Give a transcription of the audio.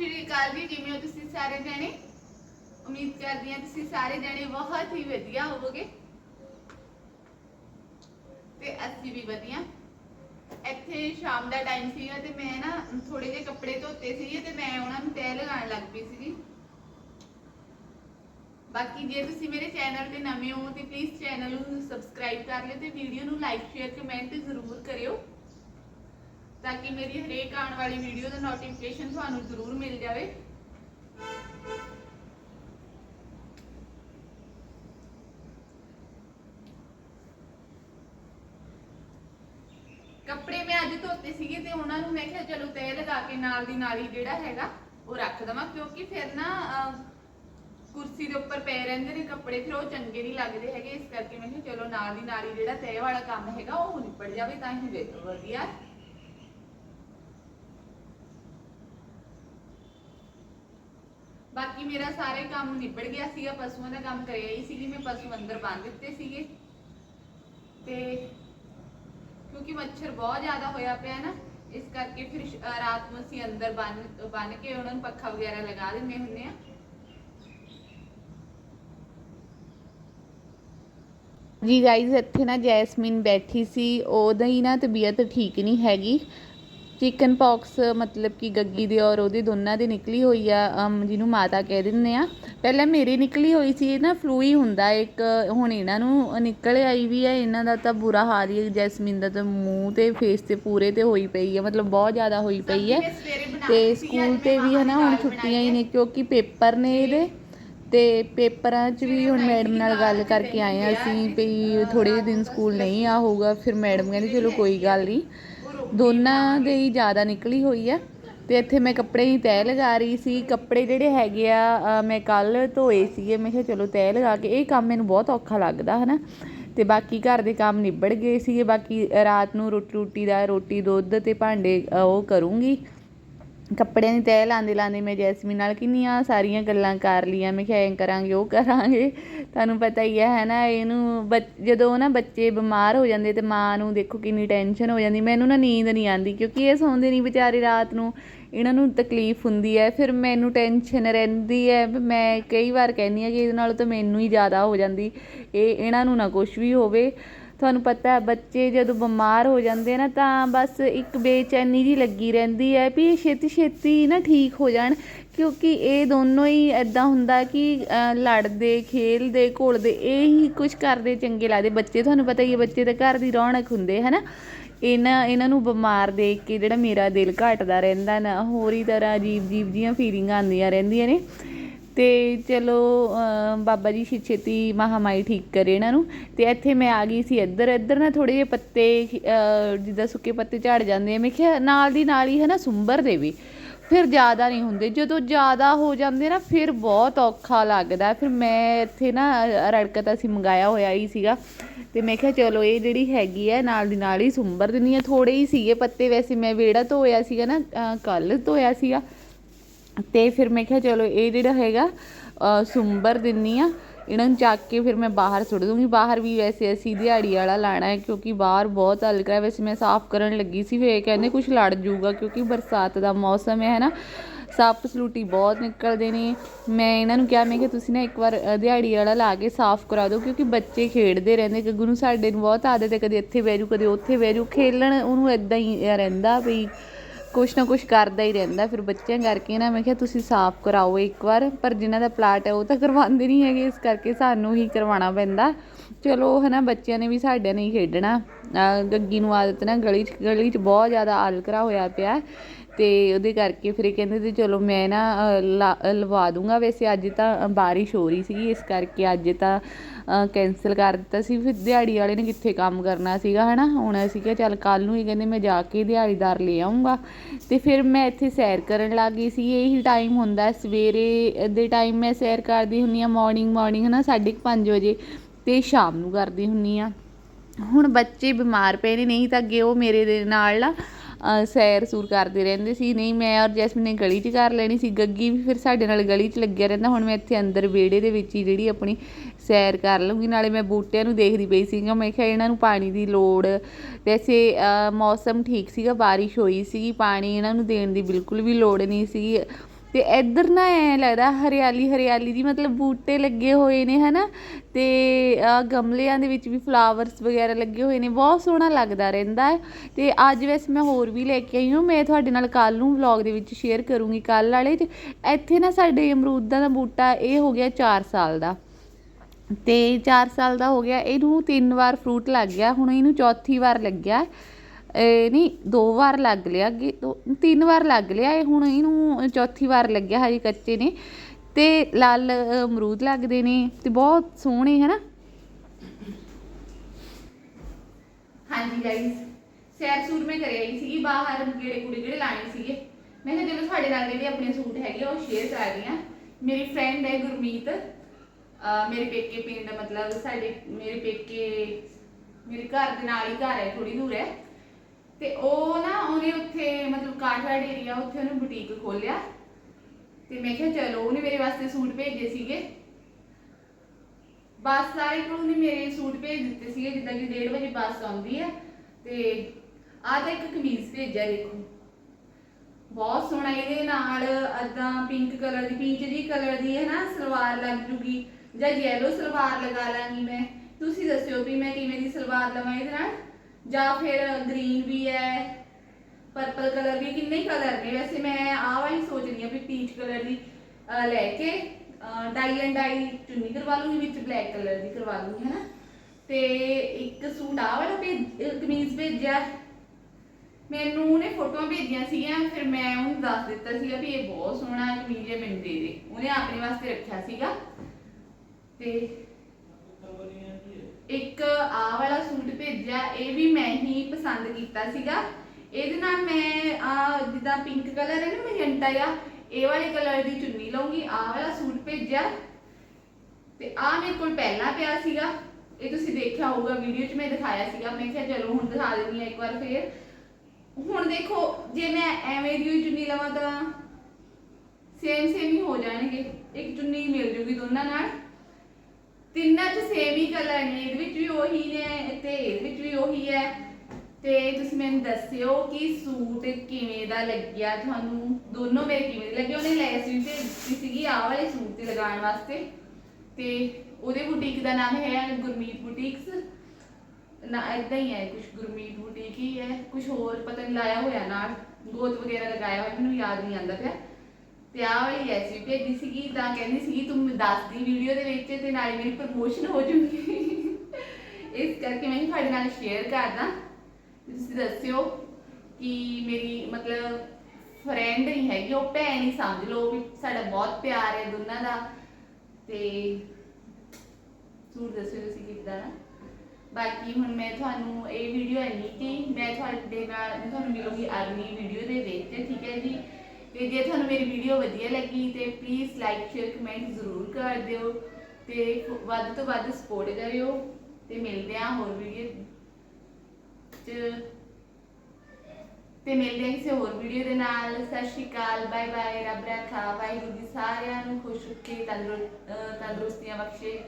ਸ਼੍ਰੀ ਅਕਾਲ ਜੀ ਜਿਵੇਂ ਹੋ ਤੁਸੀਂ ਸਾਰੇ ਜਣੇ ਉਮੀਦ ਕਰਦੀ ਹਾਂ ਤੁਸੀਂ ਸਾਰੇ ਜਣੇ ਬਹੁਤ ਹੀ ਵਧੀਆ ਹੋਵੋਗੇ। ਤੇ ਅਸੀਂ ਵੀ ਵਧੀਆ। ਇੱਥੇ ਸ਼ਾਮ ਦਾ ਟਾਈਮ ਸੀਗਾ ਤੇ ਮੈਂ ਨਾ ਥੋੜੇ ਜਿਹੇ ਕੱਪੜੇ ਧੋਤੇ ਸੀ ਤੇ ਮੈਂ ਉਹਨਾਂ ਨੂੰ ਤੈਅ ਲਗਾਉਣ ਲੱਗ ਪਈ ਸੀਗੀ। ਬਾਕੀ ਜੇ ਤੁਸੀਂ ਮੇਰੇ ਚੈਨਲ ਤੇ ਨਵੇਂ ਹੋ ਤੇ ਪਲੀਜ਼ ਚੈਨਲ ਨੂੰ ਸਬਸਕ੍ਰਾਈਬ ਕਰ ਲਿਓ ਤੇ ਵੀਡੀਓ ਨੂੰ ਲਾਈਕ ਸ਼ੇਅਰ ਕਮੈਂਟ ਜ਼ਰੂਰ ਕਰਿਓ। ਤਾਂ ਕਿ ਮੇਰੀ ਹਰੇਕ ਆਉਣ ਵਾਲੀ ਵੀਡੀਓ ਦਾ ਨੋਟੀਫਿਕੇਸ਼ਨ ਤੁਹਾਨੂੰ ਜ਼ਰੂਰ ਮਿਲ ਜਾਵੇ। ਕੱਪੜੇ ਮੈਂ ਅੱਜ ਧੋਤੇ ਸੀਗੇ ਤੇ ਉਹਨਾਂ ਨੂੰ ਮੈਂ ਕਿਹਾ ਚਲੋ ਤੈਅ ਲਗਾ ਕੇ ਨਾਲ ਦੀ ਨਾਲ ਹੀ ਜਿਹੜਾ ਹੈਗਾ ਉਹ ਰੱਖ ਦਵਾਂ ਕਿਉਂਕਿ ਫਿਰ ਨਾ ਅਹ, ਕੁਰਸੀ ਦੇ ਉੱਪਰ ਪਏ ਰਹਿੰਦੇ ਨੇ ਕੱਪੜੇ ਫਿਰ ਉਹ ਚੰਗੇ ਨਹੀਂ ਲੱਗਦੇ ਹੈਗੇ। ਇਸ ਕਰਕੇ ਮੈਂ ਕਿਹਾ ਚਲੋ ਨਾਲ ਦੀ ਨਾਲ ਹੀ ਜਿਹੜਾ ਤੈਅ ਵਾਲਾ ਕੰਮ ਹੈਗਾ ਉਹ ਨਿਪਟ ਜਾਵੇ ਤਾਂ ਹੀ ਵੇ- ਵਧੀਆ। ਬਾਕੀ ਮੇਰਾ ਸਾਰੇ ਕੰਮ ਨਿਬੜ ਗਿਆ ਸੀਗਾ ਪਸ਼ੂਆਂ ਦਾ ਕੰਮ ਕਰਿਆ ਹੀ ਸੀਗੀ, ਮੈਂ ਪਸ਼ੂ ਅੰਦਰ ਬੰਨ ਦਿੱਤੇ ਸੀਗੇ। ਤੇ ਕਿਉਂਕਿ ਮੱਛਰ ਬਹੁਤ ਜ਼ਿਆਦਾ ਹੋਇਆ ਪਿਆ ਨਾ, ਇਸ ਕਰਕੇ ਫਿਰ ਰਾਤ ਨੂੰ ਅਸੀਂ ਅੰਦਰ ਬੰਨ ਬੰਨ ਕੇ ਉਹਨਾਂ ਨੂੰ ਪੱਖਾ ਵਗੈਰਾ ਲਗਾ ਦਿੰਦੇ ਹੁੰਦੇ ਆ। ਜੀ ਗਾਈਜ਼ ਇੱਥੇ ਨਾ ਜੈਸਮੀਨ ਬੈਠੀ ਸੀ, ਉਹਦਾ ਹੀ ਨਾ ਤਬੀਅਤ ਠੀਕ ਨਹੀਂ ਹੈਗੀ। ਚਿਕਨ ਪੌਕਸ ਮਤਲਬ ਕਿ ਗੱਗੀ ਦੇ ਔਰ ਉਹਦੇ ਦੋਨਾਂ ਦੇ ਨਿਕਲੀ ਹੋਈ ਆ ਜਿਹਨੂੰ ਮਾਤਾ ਕਹਿ ਦਿੰਦੇ ਆ। ਪਹਿਲਾਂ ਮੇਰੀ ਨਿਕਲੀ ਹੋਈ ਸੀ ਇਹ ਨਾ ਫਲੂ ਹੀ ਹੁੰਦਾ ਇੱਕ ਹੁਣ ਇਹਨਾਂ ਨੂੰ ਨਿਕਲ ਆਈ ਵੀ ਆ ਇਹਨਾਂ ਦਾ ਤਾਂ ਬੁਰਾ ਹਾਲ ਹੀ ਜੈਸਮੀਨ ਦਾ ਤਾਂ ਮੂੰਹ ਤੇ ਫੇਸ ਤੇ ਪੂਰੇ ਤੇ ਹੋਈ ਪਈ ਹੈ ਮਤਲਬ ਬਹੁਤ ਜ਼ਿਆਦਾ ਹੋਈ ਪਈ ਹੈ ਤੇ ਸਕੂਲ ਤੇ ਵੀ ਹੈ ਨਾ ਹੁਣ ਛੁੱਟੀਆਂ ਹੀ ਨੇ ਕਿਉਂਕਿ ਪੇਪਰ ਨੇ ਇਹਦੇ। ਤੇ ਪੇਪਰਾਂ 'ਚ ਵੀ ਹੁਣ ਮੈਡਮ ਨਾਲ ਗੱਲ ਕਰਕੇ ਆਏ ਆ ਅਸੀਂ ਵੀ ਥੋੜੇ ਦਿਨ ਸਕੂਲ ਨਹੀਂ ਆ ਹੋਊਗਾ ਫਿਰ ਮੈਡਮ ਕਹਿੰਦੀ ਚਲੋ ਕੋਈ ਗੱਲ ਨਹੀਂ। ਦੋਨਾਂ ਦੇ ਹੀ ਜ਼ਿਆਦਾ ਨਿਕਲੀ ਹੋਈ ਆ। ਤੇ ਇੱਥੇ ਮੈਂ ਕੱਪੜੇ ਹੀ ਤੈਅ ਲਗਾ ਰਹੀ ਸੀ। ਕੱਪੜੇ ਜਿਹੜੇ ਹੈਗੇ ਆ ਮੈਂ ਕੱਲ ਧੋਏ ਸੀਗੇ। ਮੈਂ ਕਿਹਾ ਚਲੋ ਤੈਅ ਲਗਾ ਕੇ, ਇਹ ਕੰਮ ਮੈਨੂੰ ਬਹੁਤ ਔਖਾ ਲੱਗਦਾ, ਹਨਾ। ਤੇ ਬਾਕੀ ਘਰ ਦੇ ਕੰਮ ਨਿਬੜ ਗਏ ਸੀਗੇ। ਬਾਕੀ ਰਾਤ ਨੂੰ ਰੋਟੀ ਰੋਟੀ ਦਾ, ਰੋਟੀ, ਦੁੱਧ ਤੇ ਭਾਂਡੇ ਉਹ ਕਰੂੰਗੀ। ਕੱਪੜਿਆਂ ਦੀ ਤੈਅ ਲਾਉਂਦੇ ਲਾਉਂਦੇ ਮੈਂ ਜੈਸਮੀਨ ਨਾਲ ਕਿੰਨੀਆਂ ਸਾਰੀਆਂ ਗੱਲਾਂ ਕਰ ਲਈਆਂ, ਮੈਂ ਕਿਹਾ ਐਂ ਕਰਾਂਗੇ, ਉਹ ਕਰਾਂਗੇ। ਤੁਹਾਨੂੰ ਪਤਾ ਹੀ ਹੈ ਹੈ ਨਾ, ਇਹਨੂੰ ਬੱਚ- ਜਦੋਂ ਨਾ ਬੱਚੇ ਬਿਮਾਰ ਹੋ ਜਾਂਦੇ ਤੇ ਮਾਂ ਨੂੰ ਦੇਖੋ ਕਿੰਨੀ ਟੈਨਸ਼ਨ ਹੋ ਜਾਂਦੀ, ਮੈਨੂੰ ਨਾ ਨੀਂਦ ਨਹੀਂ ਆਉਂਦੀ, ਕਿਉਂਕਿ ਇਹ ਸੌਂਦੇ ਨਹੀਂ ਵਿਚਾਰੇ ਰਾਤ ਨੂੰ, ਇਹਨਾਂ ਨੂੰ ਤਕਲੀਫ ਹੁੰਦੀ ਹੈ, ਫਿਰ ਮੈਨੂੰ ਟੈਨਸ਼ਨ ਰਹਿੰਦੀ ਹੈ, ਮੈਂ ਕਈ ਵਾਰ ਕਹਿੰਦੀ ਹਾਂ ਕਿ ਇਹਦੇ ਨਾਲੋਂ ਤਾਂ ਮੈਨੂੰ ਹੀ ਜ਼ਿਆਦਾ ਹੋ ਜਾਂਦੀ, ਇਹ, ਇਹਨਾਂ ਨੂੰ ਨਾ ਕੁਝ ਵੀ ਹੋਵੇ। ਤੁਹਾਨੂੰ ਪਤਾ ਬੱਚੇ ਜਦੋਂ ਬਿਮਾਰ ਹੋ ਜਾਂਦੇ ਨਾ, ਤਾਂ ਬਸ ਇੱਕ ਬੇਚੈਨੀ ਜੀ ਲੱਗੀ ਰਹਿੰਦੀ ਹੈ ਵੀ ਛੇਤੀ ਛੇਤੀ ਨਾ ਠੀਕ ਹੋ ਜਾਣ। ਕਿਉਂਕਿ ਇਹ ਦੋਨੋਂ ਹੀ ਐਦਾਂ ਹੁੰਦਾ ਕਿ ਲੜਦੇ, ਖੇਲਦੇ, ਘੋਲਦੇ, ਇਹ ਹੀ ਕੁਝ ਕਰਦੇ ਚੰਗੇ ਲੱਗਦੇ। ਬੱਚੇ, ਤੁਹਾਨੂੰ ਪਤਾ ਹੀ ਹੈ, ਬੱਚੇ ਤਾਂ ਘਰ ਦੀ ਰੌਣਕ ਹੁੰਦੇ, ਹੈ ਨਾ? ਇਹਨਾਂ ਇਹਨਾਂ ਨੂੰ ਬਿਮਾਰ ਦੇਖ ਕੇ ਜਿਹੜਾ ਮੇਰਾ ਦਿਲ ਘਟਦਾ ਰਹਿੰਦਾ ਨਾ, ਹੋਰ ਹੀ ਤਰ੍ਹਾਂ ਅਜੀਬ ਜੀਬ ਜੀਆਂ ਫੀਲਿੰਗਾਂ ਆਉਂਦੀਆਂ ਰਹਿੰਦੀਆਂ ਨੇ। ਤੇ ਚਲੋ ਬਾਬਾ ਜੀ ਛੇਤੀ ਮਹਾਮਾਈ ਠੀਕ ਕਰੇ ਇਹਨਾਂ ਨੂੰ। ਤੇ ਇੱਥੇ ਮੈਂ ਆ ਗਈ ਸੀ ਇੱਧਰ। ਇੱਧਰ ਨਾ ਥੋੜੇ ਜਿਹੇ ਪੱਤੇ ਜਿੱਦਾਂ ਸੁੱਕੇ ਪੱਤੇ ਝੜ ਜਾਂਦੇ ਆ। ਮੈਂ ਕਿਹਾ ਨਾਲ ਦੀ ਨਾਲ ਹੀ ਹੈ ਨਾ ਸੁੰਬਰ ਦੇ ਵੀ। ਫਿਰ ਜ਼ਿਆਦਾ ਨਹੀਂ ਹੁੰਦੇ। ਜਦੋਂ ਜ਼ਿਆਦਾ ਹੋ ਜਾਂਦੇ ਨਾ, ਫਿਰ ਬਹੁਤ ਔਖਾ ਲੱਗਦਾ। ਫਿਰ ਮੈਂ ਇੱਥੇ ਨਾ ਰੜਕਾ ਅਸੀਂ ਮੰਗਾਇਆ ਹੋਇਆ ਹੀ ਸੀਗਾ। ਤੇ ਮੈਂ ਕਿਹਾ ਚਲੋ, ਇਹ ਜਿਹੜੀ ਹੈਗੀ ਹੈ, ਨਾਲ ਦੀ ਨਾਲ ਹੀ ਸੁੰਬਰ ਦਿੰਦੀ ਆ ਥੋੜੇ ਹੀ ਸੀਗੇ ਪੱਤੇ। ਵੈਸੇ ਮੈਂ ਵਿਹੜਾ ਧੋਇਆ ਸੀਗਾ ਨਾ ਕੱਲ ਧੋਇਆ ਸੀਗਾ। ਤੇ ਫਿਰ ਮੈਂ ਕਿਹਾ ਚਲੋ ਇਹ ਜਿਹੜਾ ਹੈਗਾ ਅ, ਸੁੰਬਰ ਦਿੰਨੀ ਆ। ਇਹਨਾਂ ਨੂੰ ਚੱਕ ਕੇ ਫਿਰ ਮੈਂ ਬਾਹਰ ਸੁੱਟ ਦੂੰਗੀ। ਬਾਹਰ ਵੀ ਵੈਸੇ ਅਸੀਂ ਦਿਹਾੜੀ ਵਾਲਾ ਲਾਣਾ ਹੈ ਕਿਉਂਕਿ ਬਾਹਰ ਬਹੁਤ ਹਲਕਾ ਹੈ। ਵੈਸੇ ਮੈਂ ਸਾਫ਼ ਕਰਨ ਲੱਗੀ ਸੀ ਫਿਰ ਕਹਿੰਦੇ ਕੁਝ ਲੜ ਜੂਗਾ ਕਿਉਂਕਿ ਬਰਸਾਤ ਦਾ ਮੌਸਮ ਹੈ ਨਾ? ਸੱਪ ਸਲੂਟੀ ਬਹੁਤ ਨਿਕਲਦੇ ਨੇ। ਮੈਂ ਇਹਨਾਂ ਨੂੰ ਕਿਹਾ ਮੈਂ ਕਿ ਤੁਸੀਂ ਨਾ ਇੱਕ ਵਾਰ ਦਿਹਾੜੀ ਵਾਲਾ ਲਾ ਕੇ ਸਾਫ਼ ਕਰਾ ਦਿਓ ਕਿਉਂਕਿ ਬੱਚੇ ਖੇਡਦੇ ਰਹਿੰਦੇ ਕਿ ਗੁਰੂ ਸਾਡੇ ਨੂੰ ਬਹੁਤ ਆਦਤ ਹੈ ਕਦੇ ਇੱਥੇ ਬਹਿ ਜਾਊ ਕਦੇ ਉੱਥੇ ਬਹਿ ਜਾਊ। ਖੇਲਣ ਉਹਨੂੰ ਇਦਾਂ ਹੀ ਰਹਿੰਦਾ ਵੀ ਕੁਛ ਨਾ ਕੁਛ ਕਰਦਾ ਹੀ ਰਹਿੰਦਾ, ਫਿਰ ਬੱਚਿਆਂ ਕਰਕੇ ਨਾ ਮੈਂ ਕਿਹਾ ਤੁਸੀਂ ਸਾਫ਼ ਕਰਾਓ ਇੱਕ ਵਾਰ, ਪਰ ਜਿਨ੍ਹਾਂ ਦਾ ਪਲਾਟ ਹੈ ਉਹ ਤਾਂ ਕਰਵਾਉਂਦੇ ਨਹੀਂ ਹੈਗੇ, ਇਸ ਕਰਕੇ ਸਾਨੂੰ ਹੀ ਕਰਵਾਉਣਾ ਪੈਂਦਾ। ਚਲੋ ਹਨਾ, ਬੱਚਿਆਂ ਨੇ ਵੀ ਸਾਡੇ ਨੇ ਖੇਡਣਾ। ਗੱਗੀ ਨੂੰ ਆਦਤ ਨਾ ਗਲੀ 'ਚ ਗਲੀ 'ਚ ਬਹੁਤ ਜ਼ਿਆਦਾ ਆਲਕਰਾ ਹੋਇਆ ਪਿਆ। ਅਤੇ ਉਹਦੇ ਕਰਕੇ ਫਿਰ ਇਹ ਕਹਿੰਦੇ ਤੇ ਚਲੋ ਮੈਂ ਨਾ ਲਾ- ਲਵਾ ਦੂੰਗਾ। ਵੈਸੇ ਅੱਜ ਤਾਂ ਬਾਰਿਸ਼ ਹੋ ਰਹੀ ਸੀਗੀ, ਇਸ ਕਰਕੇ ਅੱਜ ਤਾਂ ਕੈਂਸਲ ਕਰ ਦਿੱਤਾ ਸੀ। ਫਿਰ ਦਿਹਾੜੀ ਵਾਲੇ ਨੇ ਕਿੱਥੇ ਕੰਮ ਕਰਨਾ ਸੀਗਾ, ਹਨਾ? ਹੁਣ ਅਸੀਂ ਕਿਹਾ, ਚੱਲ ਕੱਲ੍ਹ ਨੂੰ ਹੀ ਕਹਿੰਦੇ ਮੈਂ ਜਾ ਕੇ ਦਿਹਾੜੀਦਾਰ ਲੈ ਆਉਂਗਾ ਅਤੇ ਫਿਰ ਮੈਂ ਇੱਥੇ ਸੈਰ ਕਰਨ ਲੱਗ ਗਈ ਸੀ। ਇਹੀ ਟਾਈਮ ਹੁੰਦਾ ਸਵੇਰੇ ਦੇ ਟਾਈਮ ਮੈਂ ਸੈਰ ਕਰਦੀ ਹੁੰਨੀ ਆ ਮਾਰਨਿੰਗ ਮਾਰਨਿੰਗ ਹਨਾ? 5:30 ਵਜੇ ਅਤੇ ਸ਼ਾਮ ਨੂੰ ਕਰਦੀ ਹੁੰਦੀ ਆ ਹੁਣ ਬੱਚੇ ਬਿਮਾਰ ਪਏ ਨੇ, ਨਹੀਂ ਤਾਂ ਅੱਗੇ ਉਹ ਮੇਰੇ ਦੇ ਨਾਲ ਨਾ ਸੈਰ ਸੂਰ ਕਰਦੇ ਰਹਿੰਦੇ ਸੀ। ਨਹੀਂ, ਮੈਂ ਔਰ ਜੈਸਮੀਨ ਨੇ ਗਲੀ 'ਚ ਕਰ ਲੈਣੀ ਸੀ। ਗੱਗੀ ਵੀ ਫਿਰ ਸਾਡੇ ਨਾਲ ਗਲੀ 'ਚ ਲੱਗਿਆ ਰਹਿੰਦਾ। ਹੁਣ ਮੈਂ ਇੱਥੇ ਅੰਦਰ ਵਿਹੜੇ ਦੇ ਵਿੱਚ ਹੀ ਜਿਹੜੀ ਆਪਣੀ ਸੈਰ ਕਰ ਲੂੰਗੀ ਨਾਲੇ ਮੈਂ ਬੂਟਿਆਂ ਨੂੰ ਦੇਖਦੀ ਪਈ ਸੀਗਾ। ਮੈਂ ਕਿਹਾ ਇਹਨਾਂ ਨੂੰ ਪਾਣੀ ਦੀ ਲੋੜ। ਵੈਸੇ ਮੌਸਮ ਠੀਕ ਸੀਗਾ। ਬਾਰਿਸ਼ ਹੋਈ ਸੀਗੀ। ਪਾਣੀ ਇਹਨਾਂ ਨੂੰ ਦੇਣ ਦੀ ਬਿਲਕੁਲ ਵੀ ਲੋੜ ਨਹੀਂ ਸੀਗੀ। ਤੇ ਇੱਧਰ ਨਾ ਐ ਲੱਗਦਾ ਹਰਿਆਲੀ ਹਰਿਆਲੀ ਦੀ ਮਤਲਬ ਬੂਟੇ ਲੱਗੇ ਹੋਏ ਨੇ, ਹਨਾ? ਤੇ ਆਹ ਗਮਲਿਆਂ ਦੇ ਵਿੱਚ ਵੀ ਫਲਾਵਰਸ ਵਗੈਰਾ ਲੱਗੇ ਹੋਏ ਨੇ, ਬਹੁਤ ਸੋਹਣਾ ਲੱਗਦਾ ਰਹਿੰਦਾ ਹੈ। ਤੇ ਅੱਜ ਵੈਸੇ ਮੈਂ ਹੋਰ ਵੀ ਲੈ ਕੇ ਆਈ ਹਾਂ, ਮੈਂ ਤੁਹਾਡੇ ਨਾਲ ਕੱਲ ਨੂੰ ਵਲੌਗ ਦੇ ਵਿੱਚ ਸ਼ੇਅਰ ਕਰੂੰਗੀ ਕੱਲ ਵਾਲੇ ਤੇ ਇੱਥੇ ਨਾ ਸਾਡੇ ਅਮਰੂਦਾਂ ਦਾ ਬੂਟਾ ਇਹ ਹੋ ਗਿਆ 4 ਸਾਲ ਦਾ। ਤੇ 4 ਸਾਲ ਦਾ ਹੋ ਗਿਆ, ਇਹਨੂੰ ਤਿੰਨ ਵਾਰ ਫਰੂਟ ਲੱਗ ਗਿਆ, ਹੁਣ ਇਹਨੂੰ ਚੌਥੀ ਵਾਰ ਲੱਗਿਆ। ਇਹ ਨਹੀਂ ਦੋ ਵਾਰ ਲੱਗ ਲਿਆ ਅੱਗੇ, ਦੋ, ਤਿੰਨ ਵਾਰ ਲੱਗ ਲਿਆ ਇਹ ਹੁਣ ਇਹਨੂੰ, ਚੌਥੀ ਵਾਰ ਲੱਗਿਆ ਹਜੇ ਕੱਚੇ ਨੇ। ਤੇ ਲਾਲ, ਅਮਰੂਦ ਲੱਗਦੇ ਨੇ ਤੇ ਬਹੁਤ ਸੋਹਣੇ ਹੈ ਨਾ ਹਾਂਜੀ ਗਾਇਸ ਸੈਰ ਸੂਟ ਮੈਂ ਕਰਿਆ ਹੀ ਸੀਗੀ, ਬਾਹਰ ਗੇੜੇ ਕੁੜੇ ਜਿਹੜੇ ਲਾਣੇ ਸੀਗੇ। ਮੈਂ ਕਿਹਾ ਚਲੋ ਤੁਹਾਡੇ ਨਾਲ ਜਿਹੜੇ ਆਪਣੇ ਸੂਟ ਹੈਗੇ ਆ, ਉਹ ਸ਼ੇਅਰ ਕਰ ਰਹੀ ਹਾਂ। ਮੇਰੀ ਫਰੈਂਡ ਹੈ ਗੁਰਮੀਤ ਮੇਰੇ ਪੇਕੇ ਪਿੰਡ, ਮਤਲਬ ਸਾਡੇ, ਮੇਰੇ ਪੇਕੇ, ਮੇਰੇ ਘਰ ਦੇ ਨਾਲ ਹੀ ਘਰ ਹੈ ਥੋੜੀ ਦੂਰ ਹੈ। ਤੇ ਉਹ ਨਾ ਉਹਨੇ ਉੱਥੇ ਮਤਲਬ ਕਾਠਗੜ੍ਹ ਏਰੀਆ ਉੱਥੇ ਉਹਨੇ ਬੁਟੀਕ ਖੋਲਿਆ ਤੇ ਮੈਂ ਕਿਹਾ, ਚਲੋ ਉਹਨੇ ਮੇਰੇ ਵਾਸਤੇ ਸੂਟ ਭੇਜੇ ਸੀਗੇ। ਬੱਸ ਵਾਲੇ ਕੋਲ ਉਹਨੇ ਮੇਰੇ ਸੂਟ ਭੇਜ ਦਿੱਤੇ ਸੀਗੇ, ਜਿੱਦਾਂ ਕਿ 1:30 ਵਜੇ ਬੱਸ ਆਉਂਦੀ ਹੈ ਤੇ ਆਹ ਤਾਂ ਇੱਕ ਕਮੀਜ਼ ਭੇਜਿਆ, ਦੇਖੋ। ਬਹੁਤ ਸੋਹਣਾ, ਇਹਦੇ ਨਾਲ ਅਦਾਂ ਪਿੰਕ ਕਲਰ ਦੀ ਪੀਚ ਜੀ ਕਲਰ ਦੀ ਹੈ ਨਾ, ਸਲਵਾਰ ਲੱਗ ਜੂਗੀ। ਜਾਂ ਯੈਲੋ ਸਲਵਾਰ ਲਗਾ ਲਾਂਗੀ ਮੈਂ। ਤੁਸੀਂ ਦੱਸਿਓ ਵੀ ਮੈਂ ਕਿਵੇਂ ਦੀ ਸਲਵਾਰ ਲਵਾਂ ਇਹਦੇ ਨਾਲ? ਜਾਂ ਫਿਰ ਗ੍ਰੀਨ ਵੀ ਹੈ ਪਰਪਲ ਕਲਰ ਵੀ ਕਿੰਨੇ ਕਲਰ ਨੇ। ਵੈਸੇ ਮੈਂ ਆਹ ਵਾਲੀ ਸੋਚ ਰਹੀ ਹਾਂ ਵੀ ਪੀਚ ਕਲਰ ਦੀ ਲੈ ਕੇ ਡਾਈ ਐਂਡ ਡਾਈ ਚੁੰਨੀ ਕਰਵਾ ਲੂੰਗੀ, ਵਿੱਚ ਬਲੈਕ ਕਲਰ ਦੀ ਕਰਵਾ ਲੂੰਗੀ, ਹਨਾ। ਤੇ ਇੱਕ ਸੂਟ ਆਹ ਵਾਲਾ ਭੇਜ ਕਮੀਜ਼ ਭੇਜਿਆ। ਮੈਨੂੰ ਉਹਨੇ ਫੋਟੋਆਂ ਭੇਜੀਆਂ ਸੀਗੀਆਂ, ਫਿਰ ਮੈਂ ਉਹਨੂੰ ਦੱਸ ਦਿੱਤਾ ਸੀਗਾ ਵੀ ਇਹ ਬਹੁਤ ਸੋਹਣਾ ਕਮੀਜ਼ ਹੈ, ਮੈਨੂੰ ਦੇ ਦੇ। ਉਹਨੇ ਆਪਣੇ ਵਾਸਤੇ ਰੱਖਿਆ ਸੀਗਾ। ਤੇ ਇੱਕ ਆਹ ਵਾਲਾ ਸੂਟ ਭੇਜਿਆ, ਇਹ ਵੀ ਮੈਂ ਹੀ ਪਸੰਦ ਕੀਤਾ ਸੀਗਾ। ਇਹਦੇ ਨਾਲ ਮੈਂ ਆ ਜਿੱਦਾਂ ਪਿੰਕ ਕਲਰ ਹੈ ਨਾ ਮੈਜੈਂਟਾ ਆ ਇਹ ਵਾਲੇ ਕਲਰ ਦੀ ਚੁੰਨੀ ਲਵਾਂਗੀ ਆਹ ਵਾਲਾ ਸੂਟ ਭੇਜਿਆ। ਤੇ ਆ ਮੇਰੇ ਕੋਲ ਪਹਿਲਾਂ ਪਿਆ ਸੀਗਾ। ਇਹ ਤੁਸੀਂ ਦੇਖਿਆ ਹੋਊਗਾ ਵੀਡੀਓ 'ਚ ਮੈਂ ਦਿਖਾਇਆ ਸੀਗਾ। ਮੈਂ ਕਿਹਾ ਚਲੋ ਹੁਣ ਦਿਖਾ ਦਿੰਦੀ ਆ ਇੱਕ ਵਾਰ ਫੇਰ। ਹੁਣ ਦੇਖੋ, ਜੇ ਮੈਂ ਐਵੇਂ ਦੀ ਹੋਈ ਚੁੰਨੀ ਲਵਾਂ ਤਾਂ ਸੇਮ ਸੇਮ ਹੀ ਹੋ ਜਾਣਗੇ। ਇੱਕ ਚੁੰਨੀ ਮਿਲ ਜੂਗੀ ਦੋਨਾਂ ਨਾਲ। ਤਿੰਨਾਂ 'ਚ ਸੇਮ ਹੀ ਕਲਰ ਨੇ ਇਹਦੇ ਵਿੱਚ ਵੀ ਉਹੀ ਨੇ, ਤੇ ਇਹਦੇ ਵਿੱਚ ਵੀ ਉਹੀ ਹੈ। ਤੇ ਤੁਸੀਂ ਮੈਨੂੰ ਦੱਸਿਓ ਕਿ ਸੂਟ ਕਿਵੇਂ ਦਾ ਲੱਗਿਆ ਤੁਹਾਨੂੰ? ਦੋਨੋਂ ਮੇਰੇ ਕਿਵੇਂ ਦੇ ਲੱਗੇ? ਉਹਨੇ ਲੈਸ ਵੀ ਤੇ ਸੀਗੀ ਆਹ ਵਾਲੇ ਸੂਟ ਤੇ ਲਗਾਉਣ ਵਾਸਤੇ। ਤੇ ਉਹਦੇ ਬੁਟੀਕ ਦਾ ਨਾਮ ਹੈ ਗੁਰਮੀਤ ਬੁਟੀਕਸ ਨਾ ਇਦਾਂ ਹੀ ਹੈ ਕੁਝ ਗੁਰਮੀਤ ਬੁਟੀਕ ਹੀ ਹੈ ਕੁਝ ਹੋਰ ਪਤਾ ਨਹੀਂ ਲਾਇਆ ਹੋਇਆ ਨਾਲ, ਗੋਤ ਵਗੈਰਾ ਲਗਾਇਆ ਹੋਇਆ, ਮੈਨੂੰ ਯਾਦ ਨਹੀਂ ਆਉਂਦਾ ਪਿਆ। ਤੇ ਆਹ ਵਾਲੀ ਐਸੀ ਭੇਜੀ ਸੀਗੀ, ਤਾਂ ਕਹਿੰਦੀ ਸੀਗੀ, ਤੂੰ ਮੈਨੂੰ ਦੱਸਦੀ ਵੀਡੀਓ ਦੇ ਵਿੱਚ ਤੇ ਨਾਲੇ ਮੇਰੀ ਪ੍ਰਮੋਸ਼ਨ ਹੋ ਜੂਗੀ ਇਸ ਕਰਕੇ ਮੈਂ ਤੁਹਾਡੇ ਨਾਲ ਸ਼ੇਅਰ ਕਰਦਾ। ਤੁਸੀਂ ਦੱਸਿਓ ਕਿ ਮੇਰੀ ਮਤਲਬ ਫਰੈਂਡ ਨਹੀਂ ਹੈਗੀ, ਉਹ ਭੈਣ ਹੀ ਸਮਝ ਲਓ ਵੀ ਸਾਡਾ ਬਹੁਤ ਪਿਆਰ ਹੈ ਦੋਨਾਂ ਦਾ। ਤੇ ਸੂਟ ਦੱਸਿਓ ਤੁਸੀਂ ਕਿੱਦਾਂ ਦਾ ਬਾਕੀ ਹੁਣ ਮੈਂ ਤੁਹਾਨੂੰ ਇਹ ਵੀਡੀਓ ਇੰਨੀ ਕਿ ਮੈਂ ਤੁਹਾਡੇ ਨਾਲ ਤੁਹਾਨੂੰ ਮਿਲੂਗੀ ਅਗਲੀ ਵੀਡੀਓ ਦੇ ਵਿੱਚ, ਠੀਕ ਹੈ ਜੀ? ਤੇ ਜੇ ਤੁਹਾਨੂੰ ਮੇਰੀ ਵੀਡੀਓ ਵਧੀਆ ਲੱਗੀ ਤੇ ਪਲੀਜ਼ ਲਾਈਕ ਸ਼ੇਅਰ ਕਮੈਂਟ ਜ਼ਰੂਰ ਕਰ ਦਿਓ ਤੇ ਵੱਧ ਤੋਂ ਵੱਧ ਸਪੋਰਟ ਕਰਿਓ ਤੇ ਮਿਲਦੇ ਹਾਂ ਹੋਰ ਵੀਡੀਓ ਚ। ਤੇ ਮਿਲਦੇ ਹਾਂ ਕਿਸੇ ਹੋਰ ਵੀਡੀਓ ਦੇ ਨਾਲ। ਸਤਿ ਸ਼੍ਰੀ ਅਕਾਲ ਬਾਏ ਬਾਏ ਰੱਬ ਰੱਖਾ, ਵਾਹਿਗੁਰੂ ਜੀ ਸਾਰਿਆਂ ਨੂੰ ਖੁਸ਼ ਰੱਖੇ ਤੰਦਰੁਸਤੀਆਂ ਬਖਸ਼ੇ।